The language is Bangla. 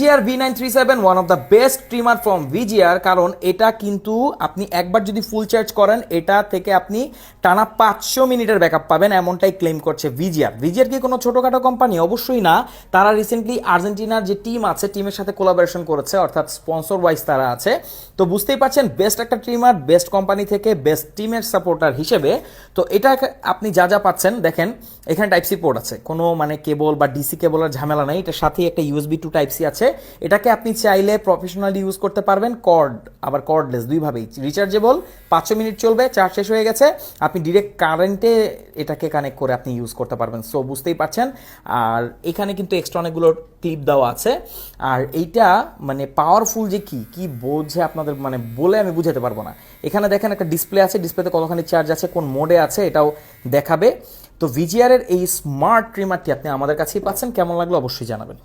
VGR V nine three seven one of the best trimmer from VGR কারণ এটা কিন্তু আপনি একবার যদি ফুল চার্জ করেন, এটা থেকে আপনি টানা পাঁচশো মিনিটের ব্যাকআপ পাবেন, এমনটাই ক্লেম করছে ভিজিআর ভিজিআর কি কোনো ছোটোখাটো কোম্পানি অবশ্যই না। তারা রিসেন্টলি আর্জেন্টিনার যে টিম আছে টিমের সাথে কোলাবোরেশন করেছে, অর্থাৎ স্পন্সর ওয়াইজ তারা আছে। তো বুঝতেই পারছেন বেস্ট একটা ট্রিমার বেস্ট কোম্পানি থেকে বেস্ট টিমের সাপোর্টার হিসেবে। তো এটা আপনি যা যা পাচ্ছেন, দেখেন, এখানে টাইপ সি পোর্ট আছে। কোনো মানে কেবল বা ডিসি কেবলের ঝামেলা নেই। এটার সাথেই একটা ইউএসবি টু টাইপ সি আছে। এটাকে আপনি চাইলে প্রফেশনালি ইউজ করতে পারবেন কর্ড আবার কর্ডলেস দুইভাবেই। রিচার্জেবল পাঁচশো মিনিট চলবে চার্জ শেষ হয়ে গেছে। আপনি ডিরেক্ট কারেন্টে এটাকে কানেক্ট করে আপনি ইউজ করতে পারবেন। সো বুঝতেই পারছেন? আর এখানে কিন্তু এক্সট্রা অনেকগুলো ক্লিপ দেওয়া আছে। আর এইটা মানে পাওয়ারফুল যে কি? কি বোঝে আপনাদের? মানে বলে আমি বুঝাতে পারব না। এখানে দেখেন একটা ডিসপ্লে আছে ডিসপ্লেতে কতখানি চার্জ আছে, কোন মোডে আছে, এটাও দেখাবে। তো ভিজিআর এর এই স্মার্ট ট্রিমারটি আপনি আমাদের কাছেই পাচ্ছেন। কেমন লাগল অবশ্যই জানাবেন।